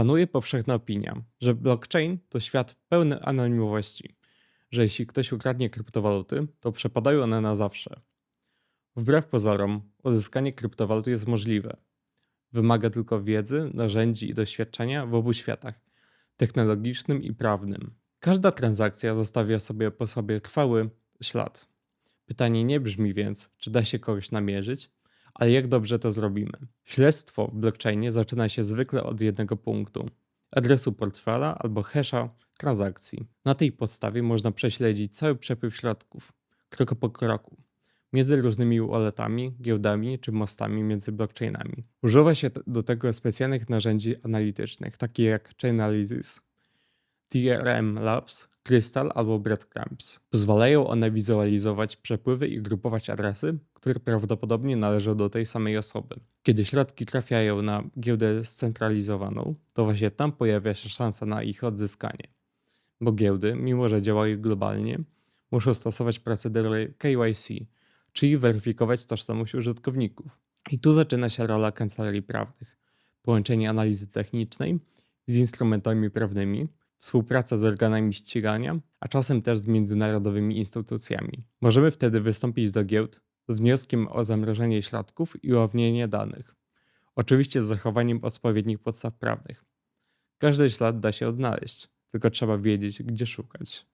Panuje powszechna opinia, że blockchain to świat pełny anonimowości, że jeśli ktoś ukradnie kryptowaluty, to przepadają one na zawsze. Wbrew pozorom, uzyskanie kryptowaluty jest możliwe. Wymaga tylko wiedzy, narzędzi i doświadczenia w obu światach technologicznym i prawnym. Każda transakcja zostawia sobie po sobie trwały ślad. Pytanie nie brzmi więc, czy da się kogoś namierzyć, ale jak dobrze to zrobimy. Śledztwo w blockchainie zaczyna się zwykle od jednego punktu adresu portfela albo hasza transakcji. Na tej podstawie można prześledzić cały przepływ środków, krok po kroku, między różnymi walletami, giełdami czy mostami między blockchainami. Używa się do tego specjalnych narzędzi analitycznych, takich jak Chainalysis, TRM Labs, Crystal albo Breadcrumbs. Pozwalają one wizualizować przepływy i grupować adresy, które prawdopodobnie należą do tej samej osoby. Kiedy środki trafiają na giełdę scentralizowaną, to właśnie tam pojawia się szansa na ich odzyskanie. Bo giełdy, mimo że działają globalnie, muszą stosować procedury KYC, czyli weryfikować tożsamość użytkowników. I tu zaczyna się rola kancelarii prawnych. Połączenie analizy technicznej z instrumentami prawnymi, współpraca z organami ścigania, a czasem też z międzynarodowymi instytucjami. Możemy wtedy wystąpić do giełd z wnioskiem o zamrożenie środków i ujawnienie danych. Oczywiście z zachowaniem odpowiednich podstaw prawnych. Każdy ślad da się odnaleźć, tylko trzeba wiedzieć, gdzie szukać.